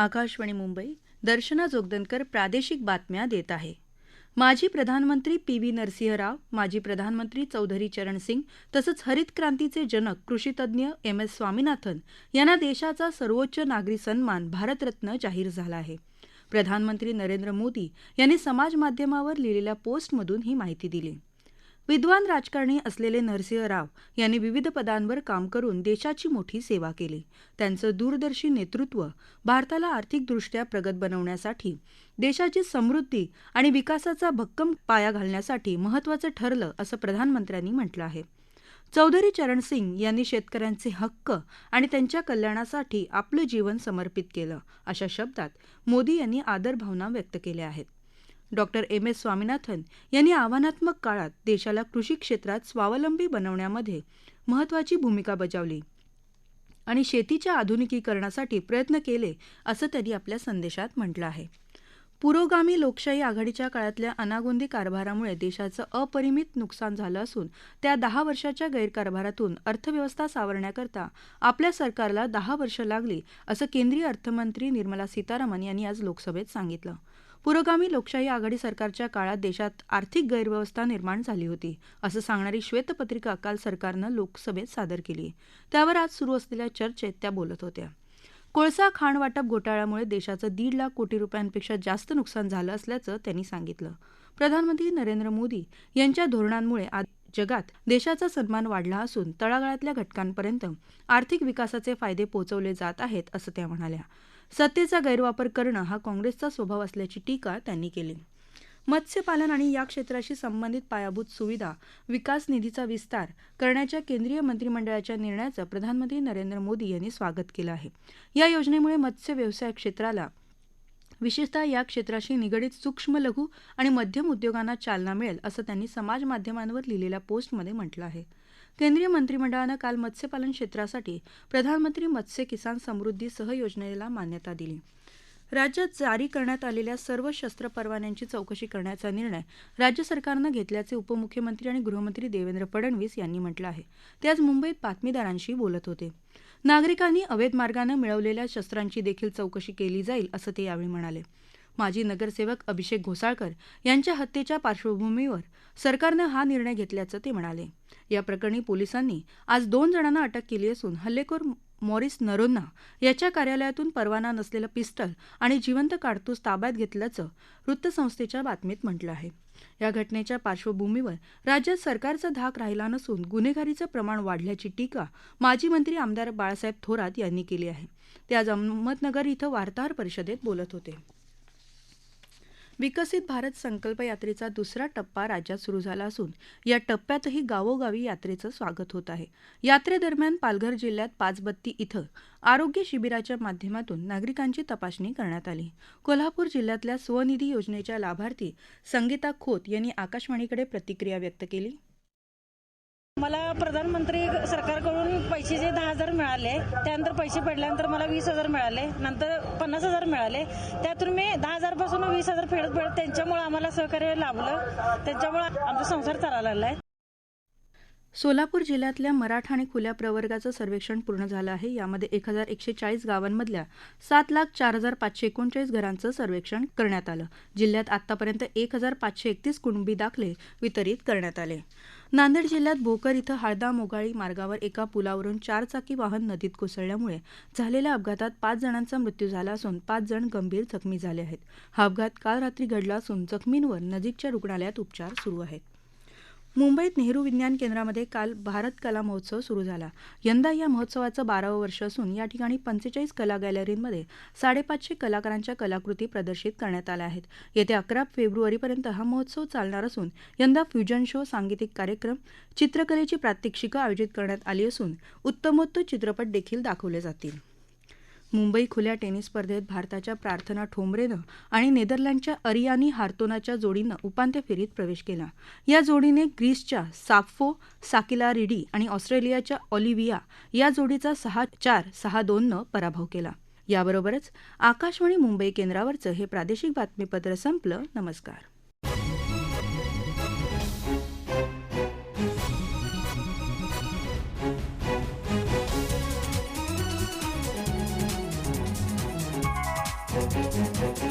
आकाशवाणी मुंबई दर्शना जोगदनकर प्रादेशिक बातम्या देत आहे. माजी प्रधानमंत्री पी व्ही नरसिंह राव माजी प्रधानमंत्री चौधरी चरण सिंग तसंच हरित क्रांतीचे जनक कृषीतज्ञ एम एस स्वामीनाथन यांना देशाचा सर्वोच्च नागरी सन्मान भारतरत्न जाहीर झाला आहे. प्रधानमंत्री नरेंद्र मोदी यांनी समाज माध्यमावर लिहिलेल्या पोस्टमधून ही माहिती दिली. विद्वान राजकारणी असलेले नरसिंह राव यांनी विविध पदांवर काम करून देशाची मोठी सेवा केली. त्यांचं दूरदर्शी नेतृत्व भारताला आर्थिकदृष्ट्या प्रगत बनवण्यासाठी देशाची समृद्धी आणि विकासाचा भक्कम पाया घालण्यासाठी महत्त्वाचं ठरलं असं प्रधानमंत्र्यांनी म्हटलं आहे. चौधरी चरण सिंग यांनी शेतकऱ्यांचे हक्क आणि त्यांच्या कल्याणासाठी आपलं जीवन समर्पित केलं अशा शब्दात मोदी यांनी आदरभावना व्यक्त केल्या आहेत. Doctor M. एस. स्वामीनाथन यांनी आव्हानात्मक काळात देशाला कृषी क्षेत्रात स्वावलंबी बनवण्यामध्ये महत्त्वाची भूमिका बजावली आणि शेतीच्या आधुनिकीकरणासाठी प्रयत्न केले असं त्यांनी आपल्या संदेशात म्हटलं आहे. पुरोगामी लोकशाही आघाडीच्या काळातल्या अनागोंदी कारभारामुळे देशाचं अपरिमित नुकसान झालं असून त्या दहा वर्षाच्या गैरकारभारातून अर्थव्यवस्था सावरण्याकरता आपल्या सरकारला दहा वर्ष लागली असं केंद्रीय अर्थमंत्री निर्मला सीतारामन यांनी आज लोकसभेत सांगितलं. पुरोगामी लोकशाही आघाडी सरकारच्या काळात देशात आर्थिक गैरव्यवस्था निर्माण झाली होती असं सांगणारी श्वेतपत्रिका काल सरकारनं लोकसभेत सादर केली. त्यावर आज सुरू असलेल्या चर्चेत त्या बोलत होत्या. कोळसा खाण वाटप घोटाळ्यामुळे देशाचं दीड लाख कोटी रुपयांपेक्षा जास्त नुकसान झालं असल्याचं त्यांनी सांगितलं. प्रधानमंत्री नरेंद्र मोदी यांच्या धोरणांमुळे आज जगात देशाचा सन्मान वाढला असून तळागाळातल्या घटकांपर्यंत आर्थिक विकासाचे फायदे पोहोचवले जात आहेत असं त्या म्हणाल्या. सत्तेचा गैरवापर करणं हा काँग्रेसचा स्वभाव असल्याची टीका त्यांनी केली. मत्स्यपालन आणि या क्षेत्राशी संबंधित पायाभूत सुविधा विकास निधीचा विस्तार करण्याच्या केंद्रीय मंत्रिमंडळाच्या निर्णयाचं प्रधानमंत्री नरेंद्र मोदी यांनी स्वागत केलं आहे. या योजनेमुळे मत्स्य व्यवसाय क्षेत्राला विशेषतः या क्षेत्राशी निगडीत सूक्ष्म लघु आणि मध्यम उद्योगांना चालना मिळेल असं त्यांनी समाज माध्यमांवर लिहिलेल्या पोस्टमध्ये म्हटलं आहे. केंद्रीय मंत्रिमंडळानं काल मत्स्यपालन क्षेत्रासाठी प्रधानमंत्री मत्स्य किसान समृद्धी सह योजनेला मान्यता दिली. राज्यात जारी करण्यात आलेल्या सर्व शस्त्र परवान्यांची चौकशी करण्याचा निर्णय राज्य सरकारनं घेतल्याचे उपमुख्यमंत्री आणि गृहमंत्री देवेंद्र फडणवीस यांनी म्हटलं आहे. ते आज मुंबईत बातमीदारांशी बोलत होते. नागरिकांनी अवैध मार्गानं मिळवलेल्या शस्त्रांची देखील चौकशी केली जाईल असं ते यावेळी म्हणाले. माजी नगरसेवक अभिषेक घोसाळकर यांच्या हत्येच्या पार्श्वभूमीवर सरकारनं हा निर्णय घेतल्याचं ते म्हणाले. या प्रकरणी पोलिसांनी आज दोन जणांना अटक केली असून हल्लेखोर मॉरिस नरोन्ना याच्या कार्यालयातून परवाना नसलेलं पिस्टल आणि जिवंत काडतूस ताब्यात घेतल्याचं वृत्तसंस्थेच्या बातमीत म्हटलं आहे. या घटनेच्या पार्श्वभूमीवर राज्यात सरकारचा धाक राहिला नसून गुन्हेगारीचं प्रमाण वाढल्याची टीका माजी मंत्री आमदार बाळासाहेब थोरात यांनी केली आहे. ते आज अहमदनगर इथं वार्ताहर परिषदेत बोलत होते. विकसित भारत संकल्प यात्रेचा दुसरा टप्पा राज्यात सुरू झाला असून या टप्प्यातही गावोगावी यात्रेचं स्वागत होत आहे. यात्रेदरम्यान पालघर जिल्ह्यात पाचबत्ती इथं आरोग्य शिबिराच्या माध्यमातून नागरिकांची तपासणी करण्यात आली. कोल्हापूर जिल्ह्यातल्या स्वनिधी योजनेच्या लाभार्थी संगीता खोत यांनी आकाशवाणीकडे प्रतिक्रिया व्यक्त केली. मला प्रधानमंत्री सरकारकडून पैसे जे दहा हजार मिळाले त्यानंतर पैसे पडल्यानंतर मला वीस हजार मिळाले नंतर पन्नास हजार मिळाले. त्यातून मी दहा हजारपासून वीस हजार फेडत फेडत त्यांच्यामुळे आम्हाला सहकार्य लाभलं. त्यांच्यामुळे आमचा संसार चालायला लागलाय. सोलापूर जिल्ह्यातल्या मराठा आणि खुल्या प्रवर्गाचं सर्वेक्षण पूर्ण झालं आहे. यामध्ये एक हजार एकशे चाळीस गावांमधल्या सात लाख चार हजार पाचशे एकोणचाळीस घरांचं सर्वेक्षण करण्यात आलं. जिल्ह्यात आतापर्यंत एक हजार पाचशे एकतीस कुणबी दाखले वितरित करण्यात आले. नांदेड जिल्ह्यात भोकर इथं हळदा मोगाळी मार्गावर एका पुलावरून चारचाकी वाहन नदीत कोसळल्यामुळे झालेल्या अपघातात पाच जणांचा मृत्यू झाला असून पाच जण गंभीर जखमी झाले आहेत. हा अपघात काल रात्री घडला असून जखमींवर नजीकच्या रुग्णालयात उपचार सुरू आहेत. मुंबईत नेहरू विज्ञान केंद्रामध्ये काल भारत कला महोत्सव सुरू झाला. यंदा या महोत्सवाचं बारावं वर्ष असून या ठिकाणी पंचेचाळीस कला गॅलरींमध्ये साडेपाचशे कलाकारांच्या कलाकृती प्रदर्शित करण्यात आल्या आहेत. येत्या अकरा फेब्रुवारीपर्यंत हा महोत्सव चालणार असून यंदा फ्युजन शो सांगीतिक कार्यक्रम चित्रकलेची प्रात्यक्षिकं आयोजित करण्यात आली असून उत्तमोत्तम चित्रपट देखील दाखवले जातील. मुंबई खुल्या टेनिस स्पर्धेत भारताच्या प्रार्थना ठोंबरेनं आणि नेदरलँडच्या अरियानी हार्तोनाच्या जोडीनं उपांत्य फेरीत प्रवेश केला. या जोडीने ग्रीसच्या साफो साकिला रिडी आणि ऑस्ट्रेलियाच्या ऑलिव्हिया या जोडीचा सहा चार सहा दोननं पराभव केला. याबरोबरच आकाशवाणी मुंबई केंद्रावरचं हे प्रादेशिक बातमीपत्र संपलं. नमस्कार. आहे